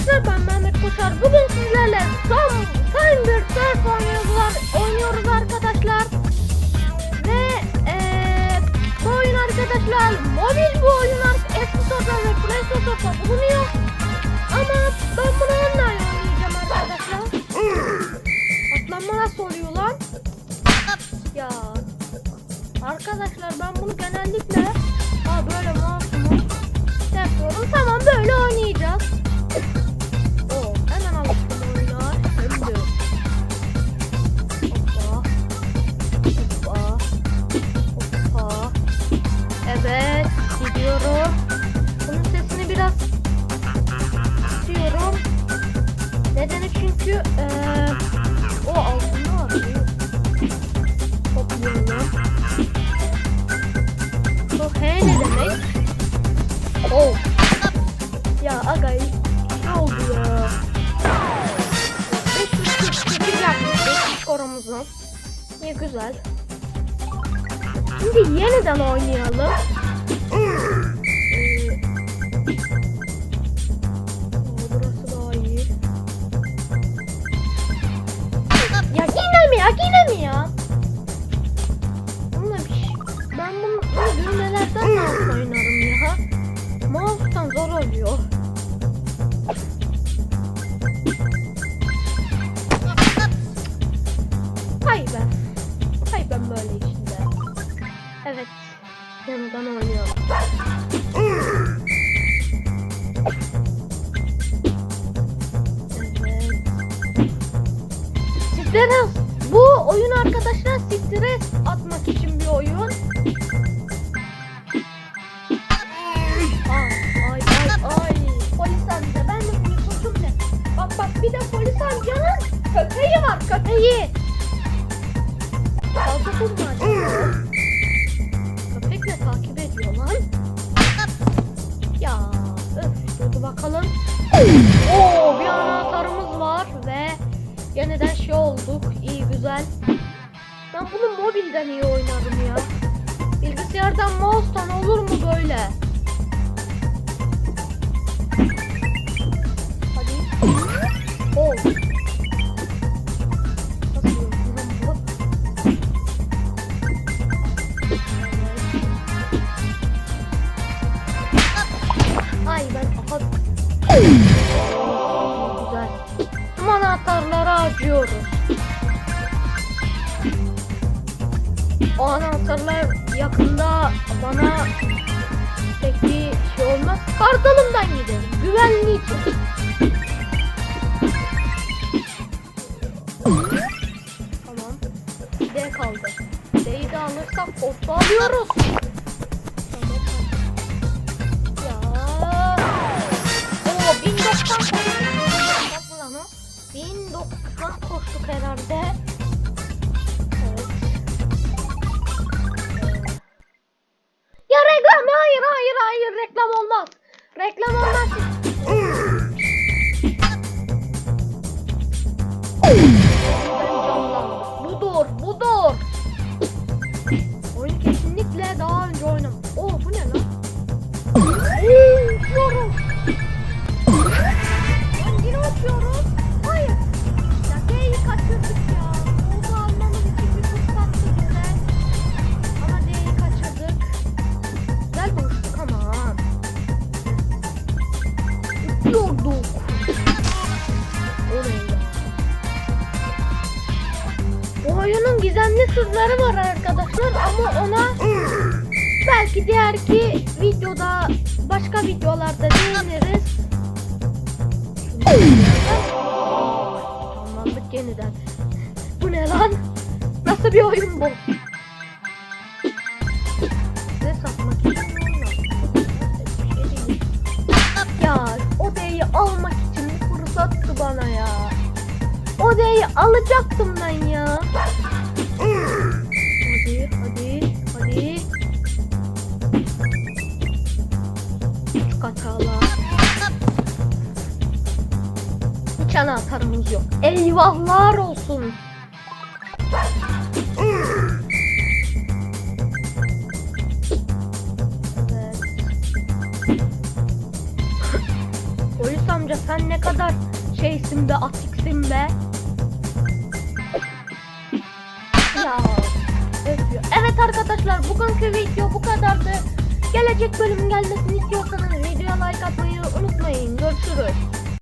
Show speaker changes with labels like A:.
A: arkadaşlar ben Mehmet Koşar. Bugün sizlerle son bir surf oynuyorlar, oynuyoruz arkadaşlar. Ve eee bu oyun arkadaşlar mobil bu oyun App Store'da ve Play Store'da bulunuyor. Ama ben bunu online oynayacağım arkadaşlar. Atlanma nasıl oluyor lan? Ya arkadaşlar ben bunu genellikle skorumuzu. İyi güzel. Şimdi yeniden oynayalım. Ya yine ya. Ben bunu, bunu düğmelerden mouse oynarım ya. Mouse'tan zor oluyor. Hay be. Hay ben böyle işte. Evet. Yeniden oynuyorum. Sizlere bu oyun arkadaşlar stres atmak için bir oyun. Ben polis amcanın köpeği var köpeği. Bunu mobilden iyi oynarım ya. Bilgisayardan mouse'tan olur Anahtarlar yakında bana pek bir şey olmaz. Kartalımdan gidelim. Güvenli için. Tamam. D kaldı. D'yi de alırsak postu alıyoruz. Ya. Oo 1090 koştuk. Bak lan o. 1090 koştuk herhalde. Hayır reklam olmaz. Reklam olmaz. Bu oyunun gizemli sırları var arkadaşlar ama ona belki diğerki videoda başka videolarda değiniriz. Canlandık yeniden. Bu ne lan? Nasıl bir oyun bu? Size satmak için. Ya almak için fırsattı bana ya. Odayı alacaktım Hiç anahtarımız yok. Eyvahlar olsun. Polis amca sen ne kadar şeysin be atiksin be. Ya. evet arkadaşlar bugünkü video bu kadardı. Gelecek bölüm gelmesini istiyorsanız videoya like atmayı unutmayın. Görüşürüz.